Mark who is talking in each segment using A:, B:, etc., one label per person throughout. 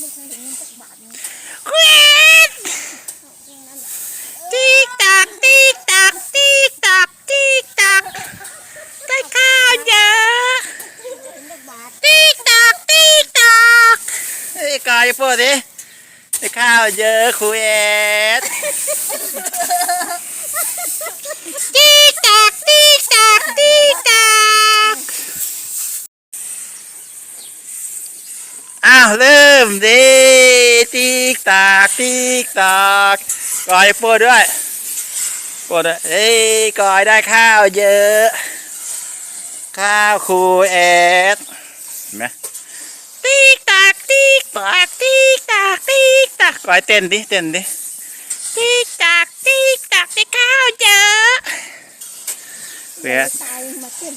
A: ไม่เคยเห็นเงินสักบาทนึง
B: ควีนติ๊กตักติ๊กตักติ๊กตักติ๊กตักได้ข้าวเยอะติ๊กตักติ๊กตักเฮ้ยกายพูดดิได้ข้าวเยอะครูเอ็ดติ๊กตักติ๊กตักติ๊กตักอ้าวเริ่มดิติ๊กตักติ๊กตักกายพูดด้วยพูดด้วยเฮ้ยกายได้ข้าวเยอะ ข้าวครูเอ็ดเห็นไหมติ๊กตักติ๊กตักติ๊กตักติ๊กตักก่อยเต้นดิเต้นดิติ๊กตักติ๊กตักได้ข้าวเยอะเวีย
A: ตายมาเต้น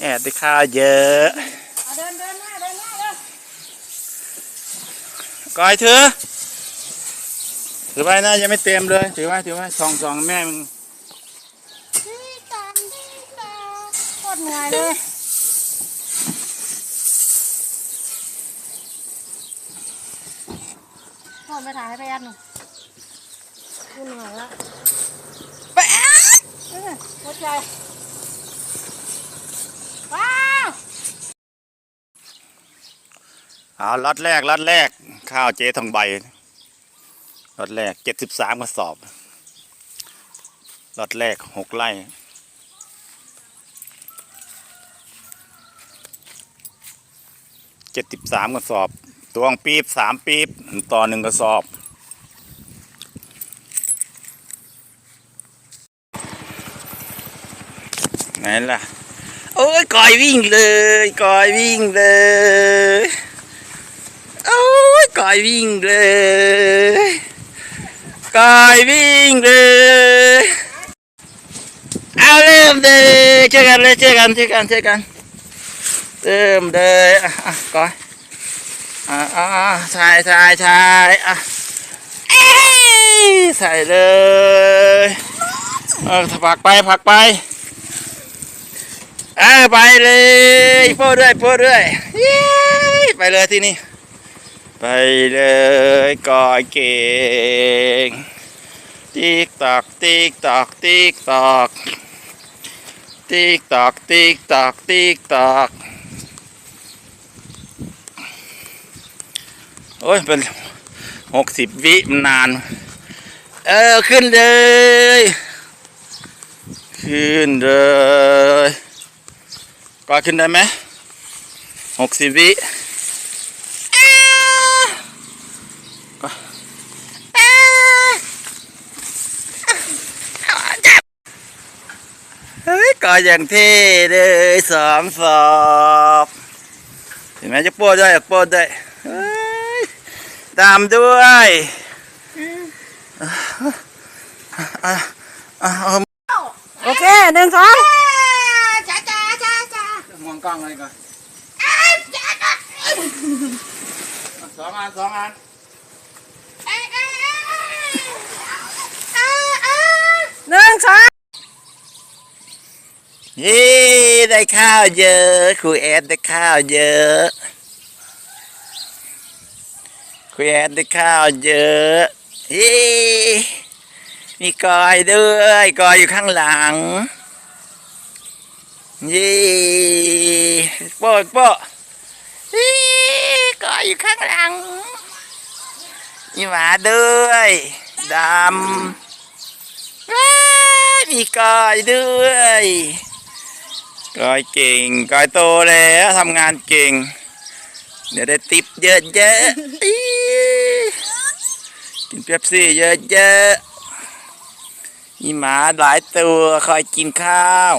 B: แอบได้ข้าวเยอะ
A: เอาเดินเดินหน้าเดินหน้าเดิน
B: ก่อยถือถือไว้นะยังไม่เต็มเลย ถือไว้ถือไว้สองสองแม่มึง
A: ที่ตามที่ตามโคตรเหนื่อยเลยโคตรไปถ่ายให้ไปยันหนูกูเหนื่อยแล้ว
B: แป๊ะ
A: เออหัวใจว้าว
B: เอาล็อตแรกล็อตแรก ข้าวเจ๊ทองใบล็อตแรกเจ็ดสิบสามกระสอบล็อตแรกหกไร่เจ็ดสิบสามกระสอบตวงปี๊บสามปี๊บต่อหนึ่งกระสอบ ไหนล่ะ โอ้ยกอยวิ่งเลยกอยวิ่งเลย กอยวิ่งเลยกอยวิ่งเลยเอาเริ่มเลยเจอกันเลยเจอกันเจอกันเจอกันเริ่มเลยอะอะกอยอะอะอะถ่ายถ่ายถ่ายอะเอ้ยใส่เลยเออผักไปผักไปเออไปเลยโป้ด้วยโป้ด้วยเย้ไปเลยที่นี่ ไปเลยก่อยเก่งติ๊กตอกติ๊กตอกติ๊กตอกติ๊กตอกติ๊กตอกติ๊กตอกโอ้ยเป็นหกสิบวิมันนาน เออ ขึ้นเลย ขึ้นเลยก็ขึ้นได้ไหมหกสิบวิอ้าก็อ้าจับ เฮ้ยก็อย่างเท่เลยสองศอกเห็นไหมจะโป้ด้วยอยากโป้ด้วยเฮ้ยตามด้วยอะอะอะเอา
A: โอเคหนึ่งสอง
B: จ้าจ้าจ้าจ้ามองกล้องเลยก่อนสองอันสองอัน
A: หนึ่งสอง
B: ยี่ได้ข้าวเยอะครูแอดได้ข้าวเยอะครูแอดได้ข้าวเยอะยี่มีกอยด้วยกอยอยู่ข้างหลังยี่โป๊ะโป๊ะยี่กอยอยู่ข้างหลังมีหมาด้วยดำว้ยมีกอยด้วย กอยเก่งกอยโตแล้วทำงานเก่ง เดี๋ยวได้ติปเยอะๆอี้กินเป๊ปซี่เยอะๆมีหมาหลายตัวคอยกินข้าว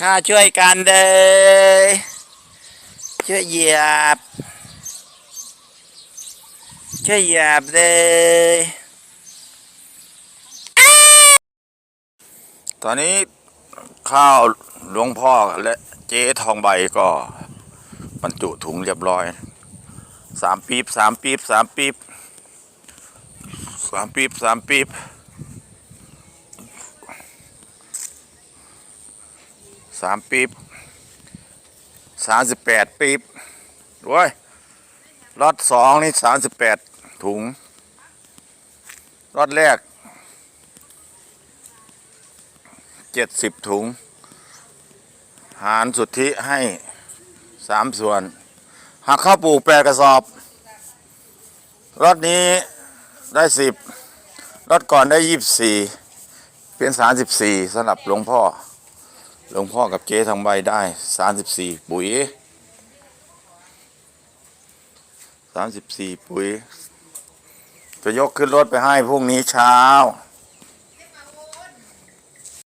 B: ข้าช่วยกันเลยช่วยเหยียบช่วยเหยียบเลยตอนนี้ ข้าวหลวงพ่อและเจ๊ทองใบก็บรรจุถุงเรียบร้อยสามปีบสามปีบสามปีบสามปีบสามปีบสามปีบสามสิบแปดปีบโว้ยรอดสองนี่สามสิบแปดถุงรอดแรก เจ็ดสิบถุง หารสุทธิให้สามส่วนหักข้าวปลูกแปดกระสอบรอดนี้ได้สิบรอดก่อนได้ยี่สิบสี่เป็นสามสิบสี่สำหรับหลวงพ่อหลวงพ่อกับเจ๊ทางใบได้สามสิบสี่ปุ๋ยสามสิบสี่ปุ๋ย จะยกขึ้นรถไปให้พรุ่งนี้เช้า